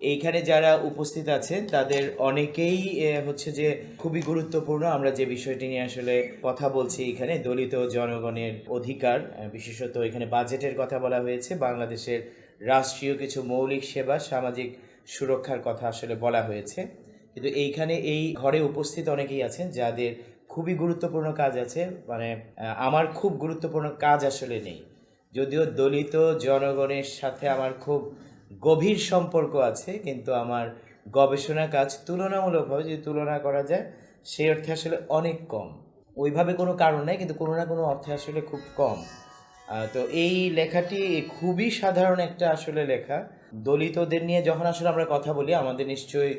এইখানে যারা উপস্থিত আছেন, তাদের অনেকেই হচ্ছে যে খুবই গুরুত্বপূর্ণ। আমরা যে বিষয়টি নিয়ে আসলে কথা বলছি এখানে, দলিত জনগণের অধিকার বিশেষত এখানে বাজেটের কথা বলা হয়েছে, বাংলাদেশের রাষ্ট্রীয় কিছু মৌলিক সেবা, সামাজিক সুরক্ষার কথা আসলে বলা হয়েছে। কিন্তু এইখানে এই ঘরে উপস্থিত অনেকেই আছেন, যাদের খুবই গুরুত্বপূর্ণ কাজ আছে মানে আমার খুব গুরুত্বপূর্ণ কাজ আসলে নেই। যদিও দলিত জনগণের সাথে আমার খুব গভীর সম্পর্ক আছে, কিন্তু আমার গবেষণা কাজ তুলনামূলকভাবে যদি তুলনা করা যায়, সেই অর্থে আসলে অনেক কম। ওইভাবে কোনো কারণ নেই, কিন্তু কোনো না কোনো অর্থে আসলে খুব কম। তো এই লেখাটি খুবই সাধারণ একটা আসলে লেখা। দলিতদের নিয়ে যখন আসলে আমরা কথা বলি, আমাদের নিশ্চয়ই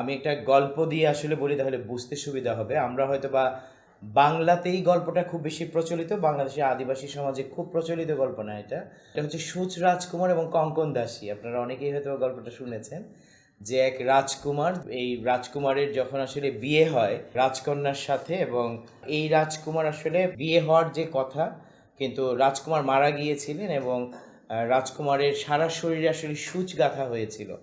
আমি একটা গল্প দিয়ে আসলে বলি, তাহলে বুঝতে সুবিধা হবে। আমরা হয়তো বা বাংলাতেই গল্পটা খুব বেশি প্রচলিত, বাংলাদেশের আদিবাসী সমাজে খুব প্রচলিত গল্প না এটা। এটা হচ্ছে সুচ রাজকুমার এবং কঙ্কন দাসী। আপনারা অনেকেই হয়তো গল্পটা শুনেছেন যে এক রাজকুমার, এই রাজকুমারের যখন আসলে বিয়ে হয় রাজকন্যার সাথে এবং এই রাজকুমার আসলে বিয়ে হওয়ার যে কথা, কিন্তু রাজকুমার মারা গিয়েছিলেন এবং রাজকুমারের সারা শরীরে আসলে সূচ গাঁথা হয়েছিল।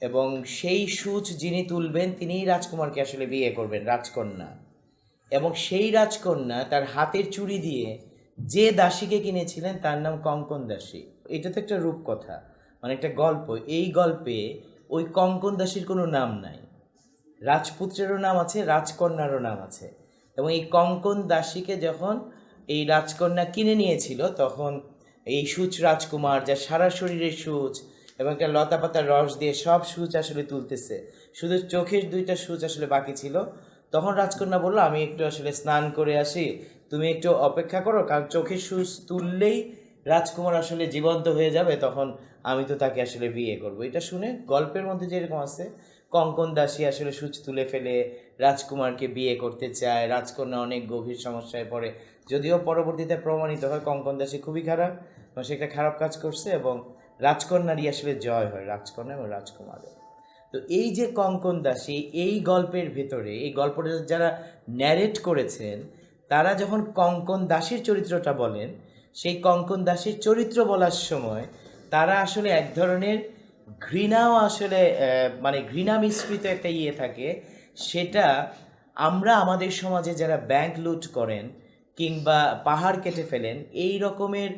এবং সেই সূচ যিনি তুলবেন, তিনিই রাজকুমারকে আসলে বিয়ে করবেন, রাজকন্যা। এবং সেই রাজকন্যা তার হাতের চুড়ি দিয়ে যে দাসীকে কিনেছিলেন তার নাম কঙ্কন দাসী। এটা তো একটা রূপকথা মানে একটা গল্প। এই গল্পে ওই কঙ্কন দাসীর কোনো নাম নাই। রাজপুত্রেরও নাম আছে, রাজকন্যারও নাম আছে। এবং এই কঙ্কন দাসীকে যখন এই রাজকন্যা কিনে নিয়েছিল, তখন এই সূচ রাজকুমার যা সারা শরীরের সূচ এবং একটা লতা পাতার রস দিয়ে সব সূচ আসলে তুলতেছে। শুধু চোখের দুইটা সূচ আসলে বাকি ছিল। তখন রাজকন্যা বলল, আমি একটু আসলে স্নান করে আসি। তুমি একটু অপেক্ষা করো, কারণ চোখের সূচ তুললেই রাজকুমার আসলে জীবন্ত হয়ে যাবে, তখন আমি তো তাকে আসলে বিয়ে করব। এটা শুনে গল্পের মধ্যে যেরকম আছে, কঙ্কন দাসী আসলে সূচ তুলে ফেলে, রাজকুমারকে বিয়ে করতে চায়। রাজকন্যা অনেক গভীর সমস্যায় পড়ে, যদিও পরবর্তীতে প্রমাণিত হয় কঙ্কন দাসী খুবই খারাপ সে একটা খারাপ কাজ করছে, এবং রাজকন্যারই আসলে জয় হয়, রাজকন্যা এবং রাজকুমারের। তো এই যে কঙ্কন দাসী, এই গল্পের ভেতরে, এই গল্পটা যারা ন্যারেট করেছেন, তারা যখন কঙ্কন দাসীর চরিত্রটা বলেন, সেই কঙ্কন দাসীর চরিত্র বলার সময় তারা আসলে এক ধরনের ঘৃণাও আসলে মানে ঘৃণা মিশ্রিত একটা ইয়ে থাকে। সেটা আমরা আমাদের সমাজে যারা ব্যাংক লুট করেন কিংবা পাহাড় কেটে ফেলেন, এই রকমের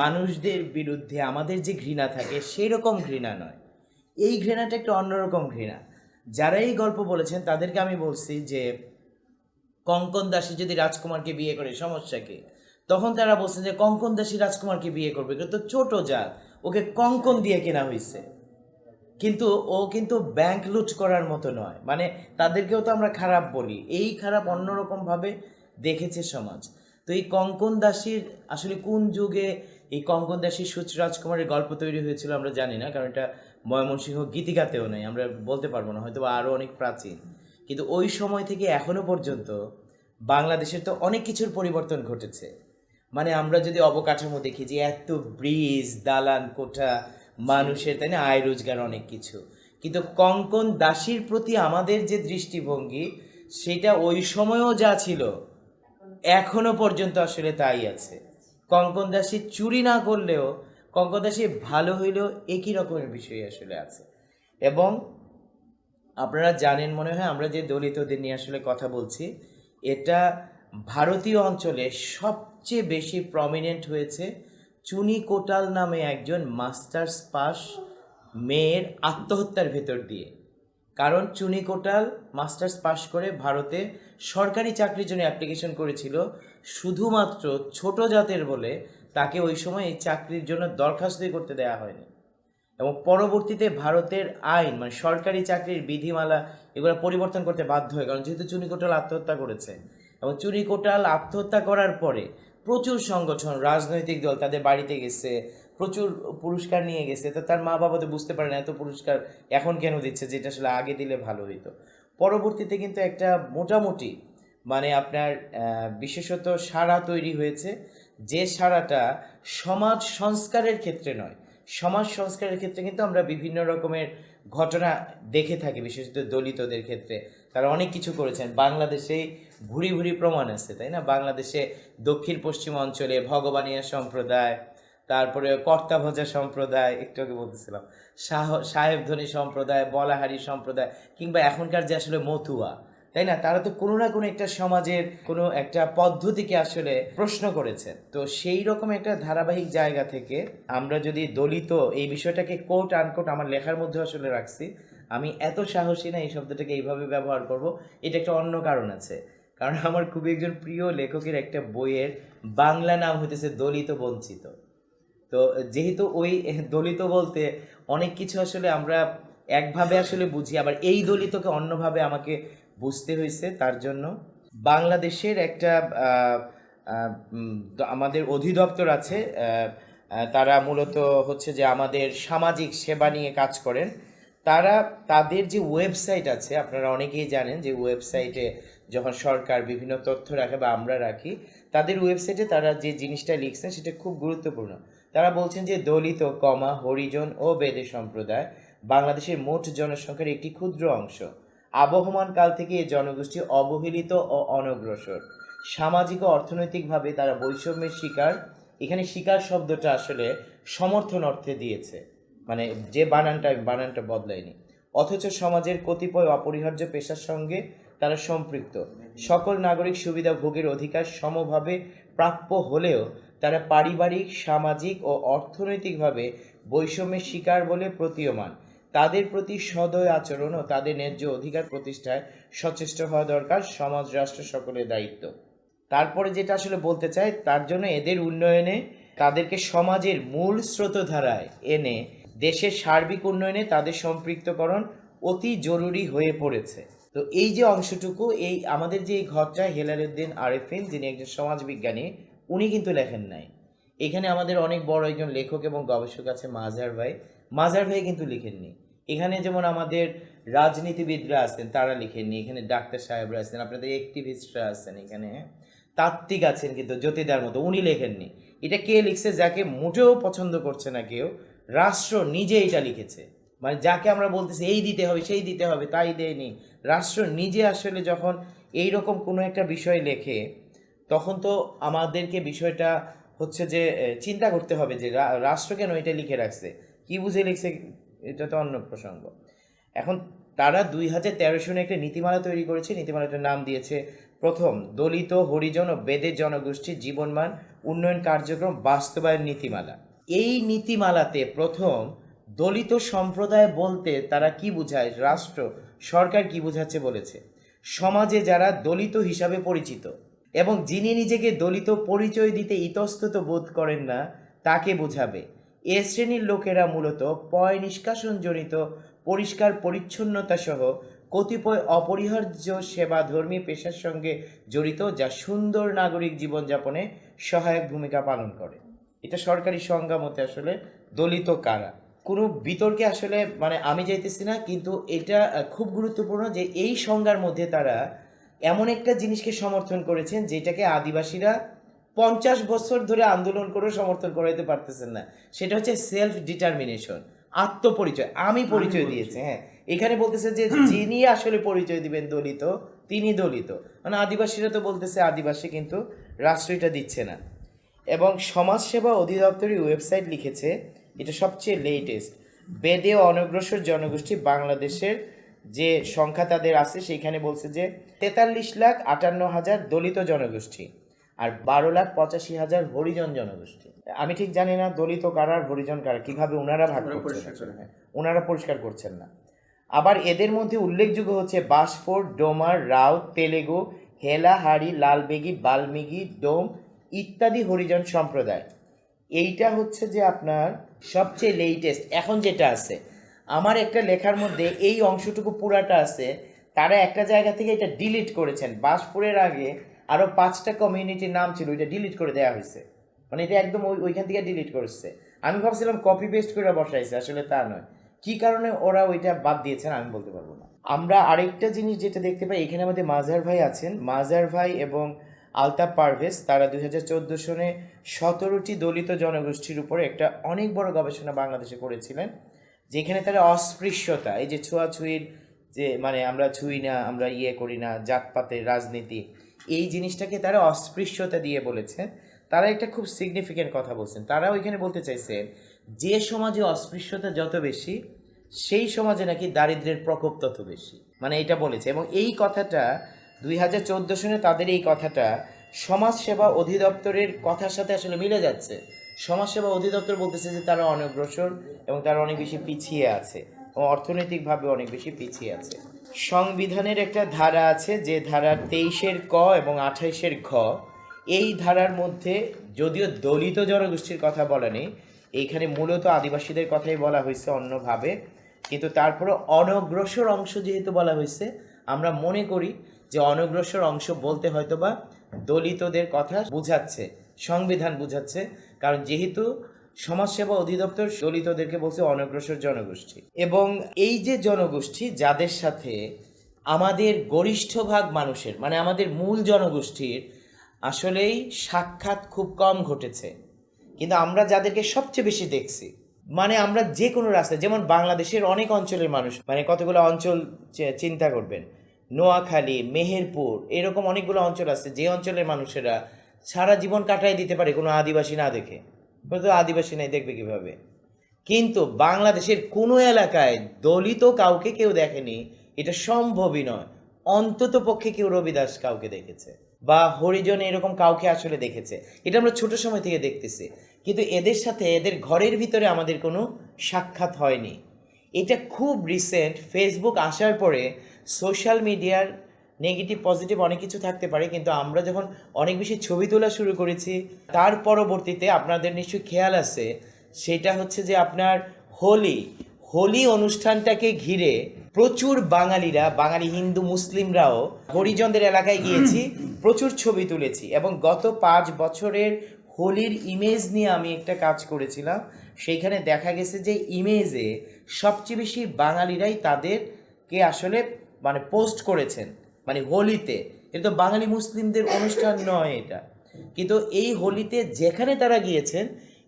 মানুষদের বিরুদ্ধে আমাদের যে ঘৃণা থাকে, সেই রকম ঘৃণা নয়। এই ঘৃণাটা একটা অন্যরকম ঘৃণা। যারা এই গল্প বলেছেন, তাদেরকে আমি বলছি যে, কঙ্কন দাসী যদি রাজকুমারকে বিয়ে করে, সমস্যা কি? তখন তারা বলছেন যে, কঙ্কন দাসী রাজকুমারকে বিয়ে করবে, কিন্তু ছোট জাত, ওকে কঙ্কন দিয়ে কেনা হয়েছে। কিন্তু ও কিন্তু ব্যাংক লুট করার মতো নয়। মানে তাদেরকেও তো আমরা খারাপ বলি। এই খারাপ অন্যরকমভাবে দেখেছে সমাজ। তো এই কঙ্কন দাসীর আসলে কোন যুগে এই কঙ্কন দাসীর সুচ রাজকুমারের গল্প তৈরি হয়েছিল, আমরা জানি না, কারণ এটা ময়মনসিংহ গীতিকাতেও নেই, আমরা বলতে পারব না হয়তো আরও অনেক প্রাচীন। কিন্তু ওই সময় থেকে এখনও পর্যন্ত বাংলাদেশের তো অনেক কিছুর পরিবর্তন ঘটেছে। মানে আমরা যদি অবকাঠামো দেখি যে এত ব্রিজ, দালান, কোঠা, মানুষের, তাই না, আয় রোজগার অনেক কিছু। কিন্তু কঙ্কন দাসীর প্রতি আমাদের যে দৃষ্টিভঙ্গি, সেটা ওই সময়ও যা ছিল, এখনও পর্যন্ত আসলে তাই আছে। কঙ্কন দাসী চুরি না করলেও, কঙ্কন দাসী ভালো হইলেও একই রকমের বিষয় আসলে আছে। এবং আপনারা জানেন মনে হয়, আমরা যে দলিতদের নিয়ে আসলে কথা বলছি, এটা ভারতীয় অঞ্চলে সবচেয়ে বেশি প্রমিনেন্ট হয়েছে চুনি কোটাল নামে একজন মাস্টার্স পাস মেয়ের আত্মহত্যার ভেতর দিয়ে। কারণ চুনি কোটাল মাস্টার্স পাশ করে ভারতে সরকারি চাকরির জন্য অ্যাপ্লিকেশন করেছিল। শুধুমাত্র ছোট জাতের বলে তাকে ওই সময় এই চাকরির জন্য দরখাস্তই করতে দেওয়া হয়নি। এবং পরবর্তীতে ভারতের আইন মানে সরকারি চাকরির বিধিমালা এগুলো পরিবর্তন করতে বাধ্য হয়, কারণ যেহেতু চুনি কোটাল আত্মহত্যা করেছে। এবং চুনি কোটাল আত্মহত্যা করার পরে প্রচুর সংগঠন, রাজনৈতিক দল তাদের বাড়িতে গেছে প্রচুর পুরস্কার নিয়ে গেছে। তো তার মা বাবা তো বুঝতে পারে না এত পুরস্কার এখন কেন দিচ্ছে, যেটা আসলে আগে দিলে ভালো হইতো। পরবর্তীতে কিন্তু একটা মোটামুটি মানে আপনার বিশেষত সারা তৈরি হয়েছে। যে সারাটা সমাজ সংস্কারের ক্ষেত্রে নয়, সমাজ সংস্কারের ক্ষেত্রে কিন্তু আমরা বিভিন্ন রকমের ঘটনা দেখে থাকি, বিশেষত দলিতদের ক্ষেত্রে। তারা অনেক কিছু করেছেন। বাংলাদেশেই ভুরি ভুরি প্রমাণ আছে, তাই না? বাংলাদেশে দক্ষিণ পশ্চিম অঞ্চলে ভগবানিয়া সম্প্রদায় তারপরে কর্তা ভোজা সম্প্রদায়, একটু আগে বলতেছিলাম সাহেব ধনী সম্প্রদায়, বলাহারি সম্প্রদায়, কিংবা এখনকার যে আসলে মতুয়া, তাই না? তারা তো কোনো না কোনো একটা সমাজের কোনো একটা পদ্ধতিকে আসলে প্রশ্ন করেছেন তো সেই রকম একটা ধারাবাহিক জায়গা থেকে আমরা যদি দলিত এই বিষয়টাকে কোট আনকোট আমার লেখার মধ্যে আসলে রাখছি, আমি এত সাহসী না এই শব্দটাকে এইভাবে ব্যবহার করব, এটা একটা অন্য কারণ আছে। কারণ আমার খুবই একজন প্রিয় লেখকের একটা বইয়ের বাংলা নাম হইতেছে দলিত বঞ্চিত। তো যেহেতু ওই দলিত বলতে অনেক কিছু আসলে আমরা একভাবে আসলে বুঝি, আবার এই দলিতকে অন্যভাবে আমাকে বুঝতে হয়েছে, তার জন্য। বাংলাদেশের একটা আমাদের অধিদপ্তর আছে তারা মূলত হচ্ছে যে আমাদের সামাজিক সেবা নিয়ে কাজ করেন। তারা, তাদের যে ওয়েবসাইট আছে, আপনারা অনেকেই জানেন যে ওয়েবসাইটে যখন সরকার বিভিন্ন তথ্য রাখে বা আমরা রাখি, তাদের ওয়েবসাইটে তারা যে জিনিসটা লিখছেন সেটা খুব গুরুত্বপূর্ণ। তারা বলছেন যে দলিত কমা, হরিজন ও বেদে সম্প্রদায় বাংলাদেশের মোট জনসংখ্যার একটি ক্ষুদ্র অংশ। আবহমান কাল থেকে এই জনগোষ্ঠী অবহেলিত ও অনগ্রসর। সামাজিক ও অর্থনৈতিকভাবে তারা বৈষম্যের শিকার। এখানে শিকার শব্দটা আসলে সমর্থন অর্থে দিয়েছে। মানে যে বানানটা বানানটা বদলায়নি। অথচ সমাজের কতিপয় অপরিহার্য পেশার সঙ্গে তারা সম্পৃক্ত। সকল নাগরিক সুবিধা ভোগের অধিকার সমভাবে প্রাপ্য হলেও তারা পারিবারিক, সামাজিক ও অর্থনৈতিকভাবে বৈষম্যের শিকার বলে প্রতীয়মান। তাদের প্রতি সদয় আচরণ ও তাদের ন্যায্য অধিকার প্রতিষ্ঠায় সচেষ্ট হওয়া দরকার সমাজ, রাষ্ট্র সকলের দায়িত্ব। তারপরে যেটা আসলে বলতে চাই, তার জন্য এদের উন্নয়নে, তাদেরকে সমাজের মূল স্রোতধারায় এনে দেশের সার্বিক উন্নয়নে তাদের সম্পৃক্তকরণ অতি জরুরি হয়ে পড়েছে। তো এই যে অংশটুকু, এই আমাদের যে এই ঘরটা হেলালুদ্দিন আরেফিন, যিনি একজন সমাজবিজ্ঞানী উনি কিন্তু লেখেন নাই। এখানে আমাদের অনেক বড় একজন লেখক এবং গবেষক আছে মাজার ভাই। মাজার ভাই কিন্তু লিখেননি। এখানে যেমন আমাদের রাজনীতিবিদরা আছেন, তারা লিখেননি। এখানে ডাক্তার সাহেবরা আছেন, আপনাদের অ্যাক্টিভিস্টরা আছেন এখানে? তাত্ত্বিক আছেন কিন্তু, জ্যোতিদার মতো, উনি লেখেননি। এটা কে লিখছে, যাকে মোটেও পছন্দ করছে না কেউ, রাষ্ট্র নিজে এটা লিখেছে। মানে যাকে আমরা বলতেছি, এই দিতে হবে, সেই দিতে হবে, তাই দেয়নি। রাষ্ট্র নিজে আসলে যখন এই রকম কোনো একটা বিষয় লেখে তখন তো আমাদেরকে বিষয়টা হচ্ছে যে চিন্তা করতে হবে যে রাষ্ট্র কেন এটা লিখে রাখছে? কি বুঝে লিখছে? এটা তো অন্য প্রসঙ্গ। এখন তারা দুই হাজার তেরো সনে একটা নীতিমালা তৈরি করেছে। নীতিমালাটার নাম দিয়েছে, প্রথম, দলিত, হরিজন ও বেদের জনগোষ্ঠীর জীবনমান উন্নয়ন কার্যক্রম বাস্তবায়ন নীতিমালা। এই নীতিমালাতে প্রথম দলিত সম্প্রদায় বলতে তারা কি বোঝায়? রাষ্ট্র, সরকার কি বোঝাচ্ছে বলেছে? সমাজে যারা দলিত হিসাবে পরিচিত এবং যিনি নিজেকে দলিত পরিচয় দিতে ইতস্তত বোধ করেন না, তাকে বোঝাবে। এ শ্রেণির লোকেরা মূলত পয় নিষ্কাশনজনিত, পরিষ্কার পরিচ্ছন্নতা সহ কতিপয় অপরিহার্য সেবা ধর্মী পেশার সঙ্গে জড়িত, যা সুন্দর নাগরিক জীবনযাপনে সহায়ক ভূমিকা পালন করে। এটা সরকারি সংজ্ঞা মতে আসলে দলিত কারা? কোনো বিতর্কে আসলে মানে আমি যাইতেছি না, কিন্তু এটা খুব গুরুত্বপূর্ণ যে এই সংজ্ঞার মধ্যে তারা এমন একটা জিনিসকে সমর্থন করেছেন যেটাকে আদিবাসীরা পঞ্চাশ বছর ধরে আন্দোলন করেও সমর্থন করাইতে পারতেছেন না। সেটা হচ্ছে সেলফ ডিটারমিনেশন আত্মপরিচয়। আমি পরিচয় দিয়েছি হ্যাঁ। এখানে বলতেছে যে যিনি আসলে পরিচয় দিবেন দলিত তিনি দলিত। মানে আদিবাসীরা তো বলতেছে আদিবাসী কিন্তু রাষ্ট্র এটা দিচ্ছে না। এবং সমাজসেবা অধিদপ্তরের ওয়েবসাইট লিখেছে এটা সবচেয়ে লেটেস্ট বেদে অনগ্রসর জনগোষ্ঠী বাংলাদেশের যে সংখ্যা তাদের আছে সেইখানে বলছে যে তেতাল্লিশ লাখ আটান্ন হাজার দলিত জনগোষ্ঠী আর বারো লাখ পঁচাশি হাজার হরিজন জনগোষ্ঠী। আমি ঠিক জানি না দলিত কারা আর হরিজন কারা কীভাবে ওনারা ভাগ ওনারা করছেন? পরিষ্কার হ্যাঁ, ওনারা পরিষ্কার করছেন না। আবার এদের মধ্যে উল্লেখযোগ্য হচ্ছে বাসফোর ডোমার রাও তেলেগু হেলাহারি লালবেগি বাল্মীকি ডোম ইত্যাদি হরিজন সম্প্রদায়। এইটা হচ্ছে যে আপনার সবচেয়ে লেটেস্ট এখন যেটা আছে আমার একটা লেখার মধ্যে এই অংশটুকু পুরাটা আছে, তারা একটা জায়গা থেকে এটা ডিলিট করেছেন। বাসপুরের আগে আরও পাঁচটা কমিউনিটির নাম ছিল, ওইটা ডিলিট করে দেওয়া হয়েছে। মানে এটা একদম ওই ওইখান থেকে ডিলিট করেছে। আমি ভাবছিলাম কপি পেস্ট করে বসাইছে, আসলে তা নয়। কি কারণে ওরা ওইটা বাদ দিয়েছেন আমি বলতে পারব না। আমরা আরেকটা জিনিস যেটা দেখতে পাই, এখানে আমাদের মাজার ভাই আছেন। মাজার ভাই এবং আলতাফ পারভেজ, তারা দুই হাজার চোদ্দ সনে সতেরোটি দলিত জনগোষ্ঠীর উপরে একটা অনেক বড় গবেষণা বাংলাদেশে করেছিলেন। যেখানে তারা অস্পৃশ্যতা, এই যে ছোঁয়াছুঁয়ির যে মানে আমরা ছুঁই না, আমরা ইয়ে করি না, জাতপাতের রাজনীতি, এই জিনিসটাকে তারা অস্পৃশ্যতা দিয়ে বলেছে। তারা একটা খুব সিগনিফিক্যান্ট কথা বলছেন। তারা ওইখানে বলতে চাইছেন যে সমাজে অস্পৃশ্যতা যত বেশি, সেই সমাজে নাকি দারিদ্র্যের প্রকোপ তত বেশি। মানে এটা বলেছে। এবং এই কথাটা দুই হাজার চোদ্দ সনে তাদের এই কথাটা সমাজসেবা অধিদপ্তরের কথার সাথে আসলে মিলে যাচ্ছে। সমাজসেবা অধিদপ্তর বলতেছে যে তারা অনগ্রসর এবং তারা অনেক বেশি পিছিয়ে আছে এবং অর্থনৈতিকভাবে অনেক বেশি পিছিয়ে আছে। সংবিধানের একটা ধারা আছে যে ধারা তেইশের ক এবং আঠাইশের ঘ। এই ধারার মধ্যে যদিও দলিত জনগোষ্ঠীর কথা বলা নেই এইখানে মূলত আদিবাসীদের কথাই বলা হয়েছে অন্যভাবে। কিন্তু তারপরে অনগ্রসর অংশ যেহেতু বলা হয়েছে, আমরা মনে করি যে অনগ্রসর অংশ বলতে হয়তো বা দলিতদের কথা বুঝাচ্ছে, সংবিধান বুঝাচ্ছে। কারণ যেহেতু সমাজসেবা অধিদপ্তর দলিতদেরকে বলছে অনগ্রসর জনগোষ্ঠী। এবং এই যে জনগোষ্ঠী, যাদের সাথে আমাদের গরিষ্ঠ ভাগ মানুষের মানে আমাদের মূল জনগোষ্ঠীর আসলেই সাক্ষাৎ খুব কম ঘটেছে। কিন্তু আমরা যাদেরকে সবচেয়ে বেশি দেখছি মানে আমরা যে কোনো রাস্তায়, যেমন বাংলাদেশের অনেক অঞ্চলের মানুষ মানে কতগুলো অঞ্চল চিন্তা করবেন? নোয়াখালী, মেহেরপুর, এরকম অনেকগুলো অঞ্চল আছে, যে অঞ্চলের মানুষেরা সারা জীবন কাটাই দিতে পারে কোনো আদিবাসী না দেখে। তো আদিবাসী নাই, দেখবে কীভাবে? কিন্তু বাংলাদেশের কোনো এলাকায় দলিত কাউকে কেউ দেখেনি, এটা সম্ভবই নয়। অন্তত পক্ষে কেউ রবিদাস কাউকে দেখেছে বা হরিজন এরকম কাউকে আসলে দেখেছে। এটা আমরা ছোট সময় থেকে দেখতেছি। কিন্তু এদের সাথে, এদের ঘরের ভিতরে আমাদের কোনো সাক্ষাৎ হয়নি। এটা খুব রিসেন্ট ফেসবুক আসার পরে সোশ্যাল মিডিয়ার নেগেটিভ পজিটিভ অনেক কিছু থাকতে পারে, কিন্তু আমরা যখন অনেক বেশি ছবি তোলা শুরু করেছি, তার পরবর্তীতে আপনাদের নিশ্চয়ই খেয়াল আছে, সেটা হচ্ছে যে আপনার হোলি হোলি অনুষ্ঠানটাকে ঘিরে প্রচুর বাঙালিরা, বাঙালি হিন্দু মুসলিমরাও হরিজনদের এলাকায় গিয়েছি, প্রচুর ছবি তুলেছি এবং গত পাঁচ বছরের হোলির ইমেজ নিয়ে আমি একটা কাজ করেছিলাম, সেইখানে দেখা গেছে যে ইমেজে সবচেয়ে বেশি বাঙালিরাই তাদেরকে আসলে মানে পোস্ট করেছেন। মানে হোলিতে, এটা তো বাঙালি মুসলিমদের অনুষ্ঠান নয় এটা। কিন্তু এই হোলিতে যেখানে তারা গিয়েছেন,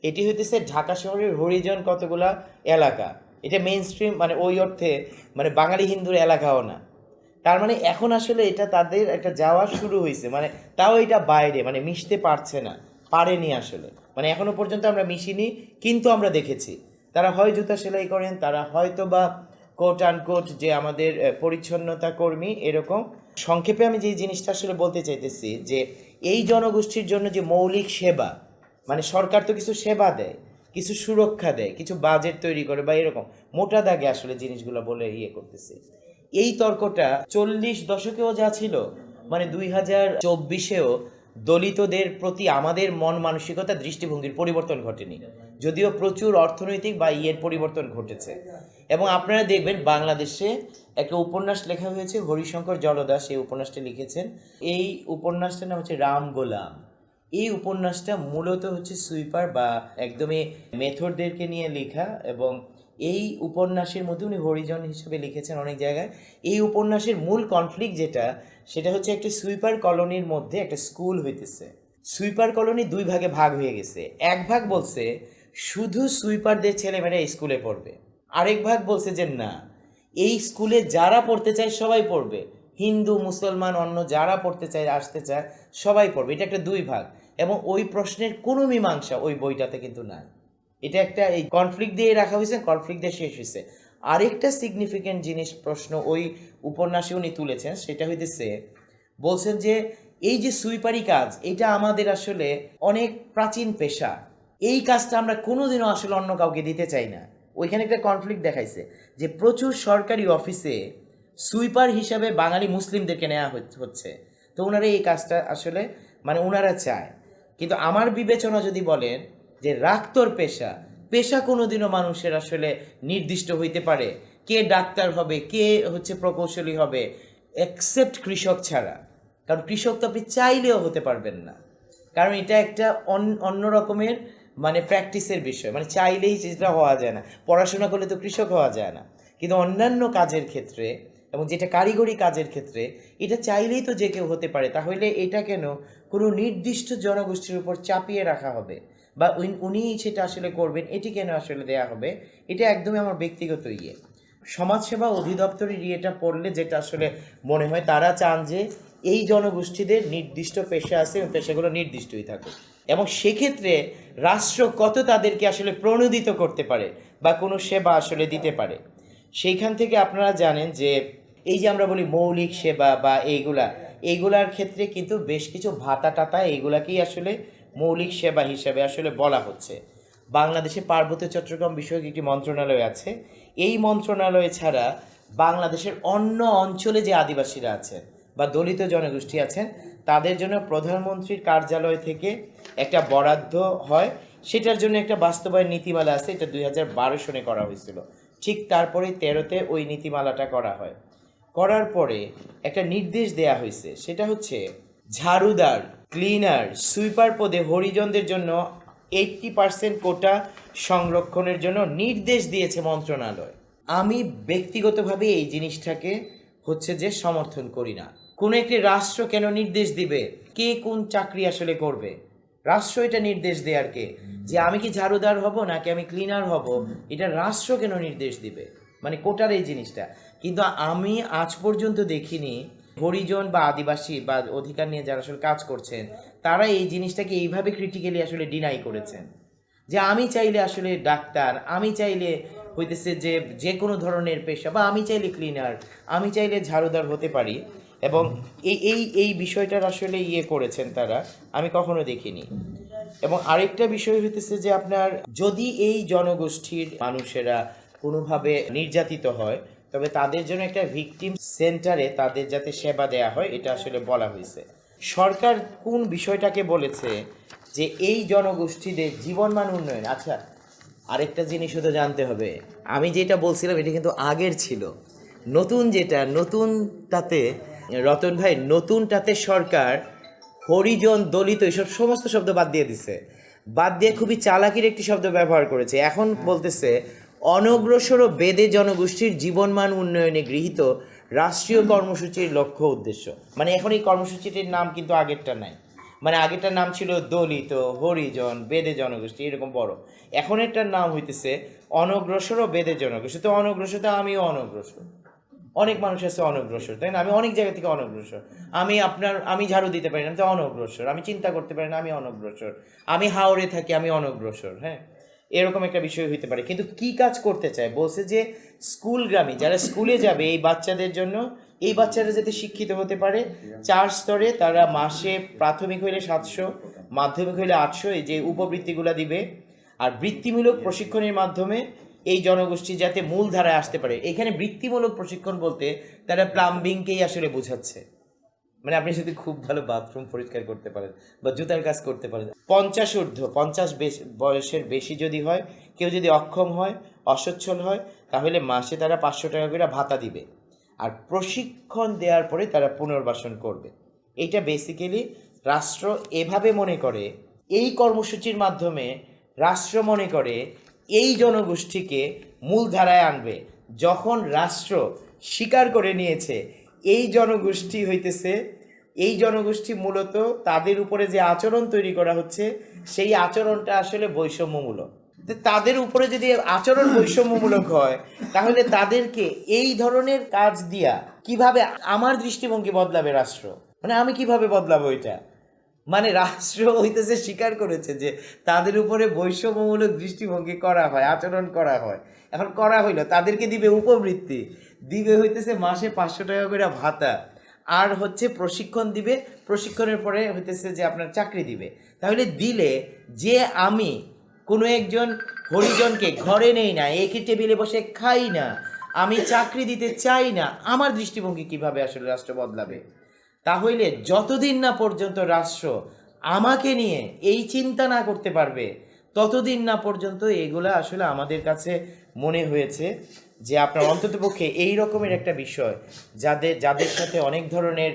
এটি হইতেছে ঢাকা শহরের হরিজন কতগুলা এলাকা। এটা মেইন স্ট্রিম মানে ওই অর্থে মানে বাঙালি হিন্দুর এলাকাও না। তার মানে এখন আসলে এটা তাদের একটা যাওয়া শুরু হয়েছে মানে তাও এটা বাইরে মানে মিশতে পারছে না, পারেনি আসলে। মানে এখনও পর্যন্ত আমরা মিশিনি, কিন্তু আমরা দেখেছি। তারা হয় জুতা সেলাই করেন, তারা হয়তো বা কোট আনকোট যে আমাদের পরিচ্ছন্নতা কর্মী, এরকম সংক্ষেপে আমি যে জিনিসটা আসলে বলতে চাইতেছি যে এই জনগোষ্ঠীর জন্য যে মৌলিক সেবা মানে সরকার তো কিছু সেবা দেয়, কিছু সুরক্ষা দেয়, কিছু বাজেট তৈরি করে বা এরকম, মোটা দাগে আসলে জিনিসগুলো বলে ইয়ে করতেছে। এই তর্কটা চল্লিশ দশকেও যা ছিল মানে দুই হাজার চব্বিশেও দলিতদের প্রতি আমাদের মন মানসিকতা দৃষ্টিভঙ্গির পরিবর্তন ঘটেনি। যদিও প্রচুর অর্থনৈতিক বা ইয়ের পরিবর্তন ঘটেছে। এবং আপনারা দেখবেন বাংলাদেশে একটা উপন্যাস লেখা হয়েছে, হরিশঙ্কর জলদাস এই উপন্যাসটা লিখেছেন। এই উপন্যাসটার নাম হচ্ছে রাম গোলাম। এই উপন্যাসটা মূলত হচ্ছে সুইপার বা একদমই মেথডদেরকে নিয়ে লেখা এবং এই উপন্যাসের মধ্যে উনি হরিজন হিসেবে লিখেছেন অনেক জায়গায়। এই উপন্যাসের মূল কনফ্লিক্ট যেটা, সেটা হচ্ছে একটা সুইপার কলোনির মধ্যে একটা স্কুল হইতেছে। সুইপার কলোনি দুই ভাগে ভাগ হয়ে গেছে। এক ভাগ বলছে, শুধু সুইপারদের ছেলেমেয়েরা স্কুলে পড়বে। আরেক ভাগ বলছে যে না এই স্কুলে যারা পড়তে চায় সবাই পড়বে। হিন্দু, মুসলমান, অন্য যারা পড়তে চায়, আসতে চায়, সবাই পড়বে। এটা একটা দুই ভাগ। এবং ওই প্রশ্নের কোনো মীমাংসা ওই বইটাতে কিন্তু নাই। এটা একটা এই কনফ্লিক্ট দিয়ে রাখা হয়েছে কনফ্লিক্ট দিয়ে শেষ হয়েছে। আরেকটা সিগনিফিক্যান্ট জিনিস, প্রশ্ন ওই উপন্যাসে উনি তুলেছেন, সেটা হইতেছে, বলছেন যে এই যে সুইপারি কাজ, এটা আমাদের আসলে অনেক প্রাচীন পেশা। এই কাজটা আমরা কোনোদিনও আসলে অন্য কাউকে দিতে চাই না। ওইখানে একটা কনফ্লিক্ট দেখাইছে যে প্রচুর সরকারি অফিসে সুইপার হিসাবে বাঙালি মুসলিমদেরকে নেওয়া হচ্ছে। তো ওনারা এই কাজটা আসলে মানে ওনারা চায়। কিন্তু আমার বিবেচনা যদি বলেন যে রাক্তর পেশা পেশা কোনোদিনও মানুষের আসলে নির্দিষ্ট হইতে পারে। কে ডাক্তার হবে, কে হচ্ছে প্রকৌশলী হবে এক্সেপ্ট কৃষক ছাড়া। কারণ কৃষক তো আপনি চাইলেও হতে পারবেন না। কারণ এটা একটা অন- অন্য রকমের মানে প্র্যাকটিসের বিষয় মানে চাইলেই যেটা হওয়া যায় না। পড়াশোনা করলে তো কৃষক হওয়া যায় না। কিন্তু অন্যান্য কাজের ক্ষেত্রে এবং যেটা কারিগরি কাজের ক্ষেত্রে, এটা চাইলেই তো যে কেউ হতে পারে। তাহলে এটা কেন কোনো নির্দিষ্ট জনগোষ্ঠীর উপর চাপিয়ে রাখা হবে? বা উনি- সেটা আসলে করবেন, এটি কেন আসলে দেয়া হবে? এটা একদমই আমার ব্যক্তিগত ইয়ে। সমাজসেবা অধিদপ্তরের ইয়েটা পড়লে যেটা আসলে মনে হয়, তারা চান যে এই জনগোষ্ঠীদের নির্দিষ্ট পেশা আছে এবং পেশাগুলো নির্দিষ্টই থাকুক। এবং সেক্ষেত্রে রাষ্ট্র কত তাদেরকে আসলে প্রণোদিত করতে পারে বা কোনো সেবা আসলে দিতে পারে? সেইখান থেকে আপনারা জানেন যে এই যে আমরা বলি মৌলিক সেবা বা এইগুলা, এইগুলার ক্ষেত্রে কিন্তু বেশ কিছু ভাতা টাতা এইগুলাকেই আসলে মৌলিক সেবা হিসেবে আসলে বলা হচ্ছে। বাংলাদেশে পার্বত্য চট্টগ্রাম বিষয়ক একটি মন্ত্রণালয় আছে। এই মন্ত্রণালয় ছাড়া বাংলাদেশের অন্য অঞ্চলে যে আদিবাসীরা আছেন বা দলিত জনগোষ্ঠী আছেন, তাদের জন্য প্রধানমন্ত্রীর কার্যালয় থেকে একটা বরাদ্দ হয়। সেটার জন্য একটা বাস্তবায়ন নীতিমালা আছে, এটা দুই হাজার বারো সনে করা হয়েছিল। ঠিক তারপরে তেরোতে ওই নীতিমালাটা করা হয়। করার পরে একটা নির্দেশ দেয়া হয়েছে, সেটা হচ্ছে ঝাড়ুদার, ক্লিনার, সুইপার পদে হরিজনদের জন্য এইটটি পার্সেন্ট কোটা সংরক্ষণের জন্য নির্দেশ দিয়েছে মন্ত্রণালয়। আমি ব্যক্তিগতভাবে এই জিনিসটাকে হচ্ছে যে সমর্থন করি না। কোনো একটি রাষ্ট্র কেন নির্দেশ দিবে? কে কোন চাকরি আসলে করবে? রাষ্ট্র এটা নির্দেশ দেয়ার কে? যে আমি কি ঝাড়ুদার হব নাকি আমি ক্লিনার হব? এটা রাষ্ট্র কেন নির্দেশ দিবে? মানে কোটার এই জিনিসটা। কিন্তু আমি আজ পর্যন্ত দেখিনি হরিজন বা আদিবাসী বা অধিকার নিয়ে যারা আসলে কাজ করছেন, তারা এই জিনিসটাকে এইভাবে ক্রিটিক্যালি আসলে ডিনাই করেছেন। যে আমি চাইলে আসলে ডাক্তার, আমি চাইলে হইতেছে যে যে কোনো ধরনের পেশা, বা আমি চাইলে ক্লিনার আমি চাইলে ঝাড়ুদার হতে পারি। এবং এই এই এই বিষয়টার আসলে ইয়ে করেছেন তারা, আমি কখনো দেখিনি। এবং আরেকটা বিষয় হইতেছে যে আপনার যদি এই জনগোষ্ঠীর মানুষেরা কোনোভাবে নির্যাতিত হয়, তবে তাদের জন্য একটা ভিকটিম সেন্টারে তাদের যাতে সেবা দেয়া হয়, এটা আসলে বলা হয়েছে সরকার কোন বিষয়টাকে বলেছে যে এই জনগোষ্ঠীদের জীবনমান উন্নয়ন? আচ্ছা আরেকটা জিনিস শুধু জানতে হবে। আমি যেটা বলছিলাম, এটা কিন্তু আগের ছিল। নতুন যেটা, নতুনটাতে রতন ভাই, নতুনটাতে সরকার হরিজন দলিত এসব সমস্ত শব্দ বাদ দিয়ে দিছে। বাদ দিয়ে খুবই চালাকির একটি শব্দ ব্যবহার করেছে। এখন বলতেছে অনগ্রসর ও বেদে জনগোষ্ঠীর জীবনমান উন্নয়নে গৃহীত রাষ্ট্রীয় কর্মসূচির লক্ষ্য উদ্দেশ্য। মানে এখন এই কর্মসূচিটির নাম কিন্তু আগেরটা নাই। মানে আগেরটার নাম ছিল দলিত, হরিজন, বেদে জনগোষ্ঠী, এরকম বড়। এখন এটার নাম হইতেছে অনগ্রসর ও বেদে জনগোষ্ঠী। তো অনগ্রসর তো আমিও অনগ্রসর। অনেক মানুষ আছে অনগ্রসর, তাই না? আমি অনেক জায়গা থেকে অনগ্রসর। আমি আপনার, আমি ঝাড়ু দিতে পারি না, আমি অনগ্রসর। আমি চিন্তা করতে পারি না, আমি অনগ্রসর। আমি হাওড়ে থাকি, আমি অনগ্রসর হ্যাঁ? এরকম একটা বিষয় হইতে পারে। কিন্তু কি কাজ করতে চায়? বলছে যে স্কুলগামী, যারা স্কুলে যাবে, এই বাচ্চাদের জন্য, এই বাচ্চারা যাতে শিক্ষিত হতে পারে, চার স্তরে তারা মাসে প্রাথমিক হইলে সাতশো, মাধ্যমিক হইলে আটশো, এই যে উপবৃত্তিগুলো দিবে। আর বৃত্তিমূলক প্রশিক্ষণের মাধ্যমে এই জনগোষ্ঠী যাতে মূল ধারায় আসতে পারে। এখানে বৃত্তিমূলক প্রশিক্ষণ বলতে তারা প্লাম্বিংকেই আসলে বোঝাচ্ছে। মানে আপনি যদি খুব ভালো বাথরুম পরিষ্কার করতে পারেন বা জুতার কাজ করতে পারেন। পঞ্চাশ ঊর্ধ্ব পঞ্চাশ বয়সের বেশি যদি হয়, কেউ যদি অক্ষম হয়, অসচ্ছল হয়, তাহলে মাসে তারা পাঁচশো টাকা করে ভাতা দিবে। আর প্রশিক্ষণ দেওয়ার পরে তারা পুনর্বাসন করবে। এটা বেসিক্যালি রাষ্ট্র এভাবে মনে করে, এই কর্মসূচির মাধ্যমে রাষ্ট্র মনে করে এই জনগোষ্ঠীকে মূলধারায় আনবে। যখন রাষ্ট্র স্বীকার করে নিয়েছে, এই জনগোষ্ঠী হইতেছে, এই জনগোষ্ঠী মূলত তাদের উপরে যে আচরণ তৈরি করা হচ্ছে, সেই আচরণটা আসলে বৈষম্যমূলক। তাদের উপরে যদি আচরণ বৈষম্যমূলক হয়, তাহলে তাদেরকে এই ধরনের কাজ দিয়া কীভাবে আমার দৃষ্টিভঙ্গি বদলাবে রাষ্ট্র? মানে আমি কীভাবে বদলাবো এটা? মানে রাষ্ট্র হইতেছে স্বীকার করেছে যে তাদের উপরে বৈষম্যমূলক দৃষ্টিভঙ্গি করা হয়, আচরণ করা হয়। এখন করা হইল, তাদেরকে দিবে উপবৃত্তি। দিবে হইতেছে মাসে পাঁচশো টাকা করে ভাতা। আর হচ্ছে প্রশিক্ষণ দিবে, প্রশিক্ষণের পরে হইতেছে যে আপনার চাকরি দিবে। তাহলে দিলে যে আমি কোনো একজন হরিজনকে ঘরে নেই না, একই টেবিলে বসে খাই না, আমি চাকরি দিতে চাই না, আমার দৃষ্টিভঙ্গি কীভাবে আসলে রাষ্ট্র বদলাবে? তাহলে যতদিন না পর্যন্ত রাষ্ট্র আমাকে নিয়ে এই চিন্তা না করতে পারবে, ততদিন না পর্যন্ত এগুলা আসলে আমাদের কাছে মনে হয়েছে যে আপনার অন্ততপক্ষে এই রকমের একটা বিষয় যাদের যাদের সাথে অনেক ধরনের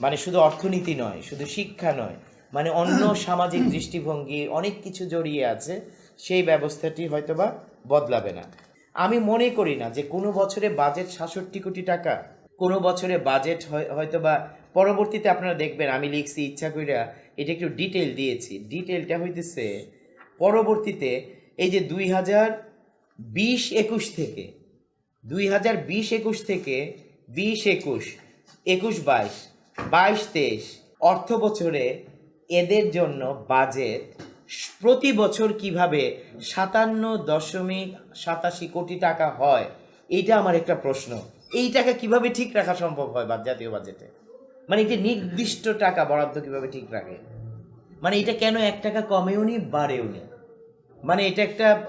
মানে শুধু অর্থনীতি নয়, শুধু শিক্ষা নয় মানে অন্য সামাজিক দৃষ্টিভঙ্গি অনেক কিছু জড়িয়ে আছে, সেই ব্যবস্থাটি হয়তোবা বদলাবে না। আমি মনে করি না যে কোনো বছরে বাজেট সাতষট্টি কোটি টাকা কোনো বছরে বাজেট হয়তো বা পরবর্তীতে আপনারা দেখবেন, আমি লিখছি, ইচ্ছা কইরা এটা একটু ডিটেল দিয়েছি। ডিটেলটা হইতেছে, পরবর্তীতে এই যে দুই হাজার বিশ একুশ থেকে, দুই হাজার বিশ একুশ থেকে বিশ একুশ একুশ বাইশ বাইশ তেইশ, অর্থ বছরে এদের জন্য বাজেট প্রতি বছর কীভাবে সাতান্ন দশমিক সাতাশি কোটি টাকা হয় এটা আমার একটা প্রশ্ন। এই টাকা কীভাবে ঠিক রাখা সম্ভব হয় বা জাতীয় বাজেটে? মানে এটা নির্দিষ্ট টাকা বরাদ্দ কীভাবে ঠিক রাখে? মানে এটা কেন এক টাকা কমেও নি বাড়েও নি? মানে এটা একটা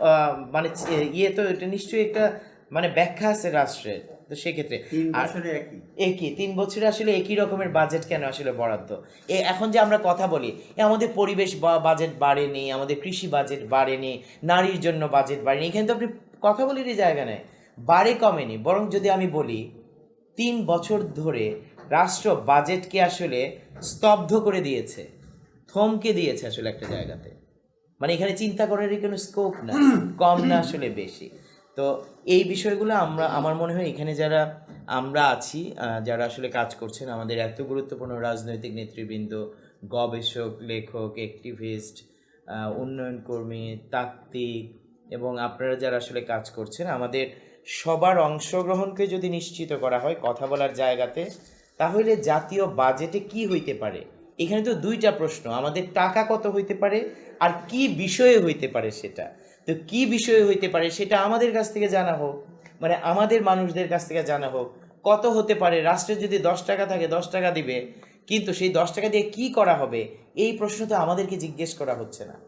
মানে ইয়ে তো এটা নিশ্চয়ই একটা মানে ব্যাখ্যা আছে রাষ্ট্রের তো সেক্ষেত্রে। একই। তিন বছরে আসলে একই রকমের বাজেট কেন আসলে বরাদ্দ? এ এখন যে আমরা কথা বলি আমাদের পরিবেশ বা- বাজেট বাড়েনি আমাদের কৃষি বাজেট বাড়েনি নারীর জন্য বাজেট বাড়েনি এখানে তো আপনি কথা বলির জায়গা নেই। বাড়ে কমেনি, বরং যদি আমি বলি, তিন বছর ধরে রাষ্ট্র বাজেটকে আসলে স্তব্ধ করে দিয়েছে, থমকে দিয়েছে আসলে একটা জায়গাতে। মানে এখানে চিন্তা করারই কোনো স্কোপ না, কম না আসলে বেশি। তো এই বিষয়গুলো আমরা, আমার মনে হয় এখানে যারা আমরা আছি যারা আসলে কাজ করছেন, আমাদের এত গুরুত্বপূর্ণ রাজনৈতিক নেতৃবৃন্দ, গবেষক, লেখক অ্যাক্টিভিস্ট উন্নয়ন কর্মী তাত্ত্বিক এবং আপনারা যারা আসলে কাজ করছেন, আমাদের সবার অংশগ্রহণকে যদি নিশ্চিত করা হয় কথা বলার জায়গাতে, তাহলে জাতীয় বাজেটে কি হইতে পারে? এখানে তো দুইটা প্রশ্ন, আমাদের টাকা কত হইতে পারে আর কি বিষয়ে হইতে পারে সেটা? তো কি বিষয়ে হইতে পারে সেটা আমাদের কাছ থেকে জানা হোক মানে আমাদের মানুষদের কাছ থেকে জানা হোক, কত হতে পারে? রাষ্ট্রের যদি দশ টাকা থাকে, দশ টাকা দিবে, কিন্তু সেই দশ টাকা দিয়ে কি করা হবে? এই প্রশ্ন তো আমাদেরকে জিজ্ঞেস করা হচ্ছে না।